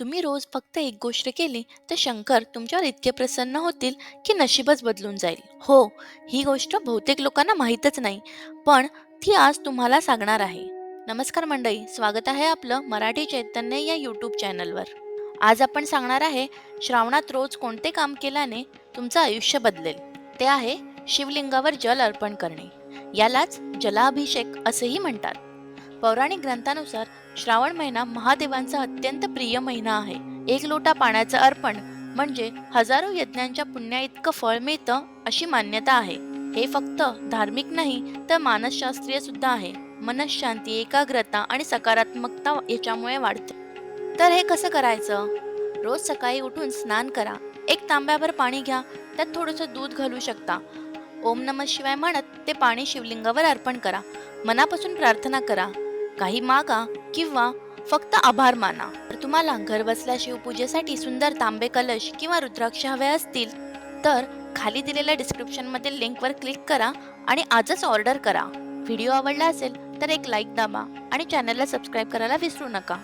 तुम्ही रोज फक्त एक गोष्ट केली तर शंकर तुमच्यावर इतके प्रसन्न होतील की नशीबच बदलून जाईल. हो ही गोष्ट बहुतेक लोकांना माहीतच नाही पण ती आज तुम्हाला सांगणार आहे. नमस्कार मंडळी स्वागत आहे आपलं मराठी चैतन्य या यूट्यूब चॅनलवर. आज आपण सांगणार आहे श्रावणात रोज कोणते काम केल्याने तुमचं आयुष्य बदलेल? ते आहे शिवलिंगावर जल अर्पण करणे. यालाच जलाभिषेक असेही म्हणतात. पौराणिक ग्रंथानुसार श्रावण महिना महादेवांचा अत्यंत प्रिय महिना आहे. एक लोटा पाण्याचं अर्पण म्हणजे हजारो यज्ञांच्या पुण्या इतकं फळ मिळतं अशी मान्यता आहे. हे फक्त धार्मिक नाही तर मानसशास्त्रीय सुद्धा आहे. मनशांती एकाग्रता आणि सकारात्मकता याच्यामुळे वाढते. तर हे कसं करायचं? रोज सकाळी उठून स्नान करा. एक तांब्याभर पाणी घ्या. त्यात थोडंसं दूध घालू शकता. ओम नम शिवाय म्हणत ते पाणी शिवलिंगावर अर्पण करा. मनापासून प्रार्थना करा. काही मागा किंवा फक्त आभार माना. तर तुम्हाला घरबसल्या शिवपूजेसाठी सुंदर तांबे कलश किंवा रुद्राक्ष हवे असतील तर खाली दिलेल्या डिस्क्रिप्शनमधील लिंकवर क्लिक करा आणि आजच ऑर्डर करा. व्हिडिओ आवडला असेल तर एक लाईक दाबा आणि चॅनलला सबस्क्राईब करायला विसरू नका.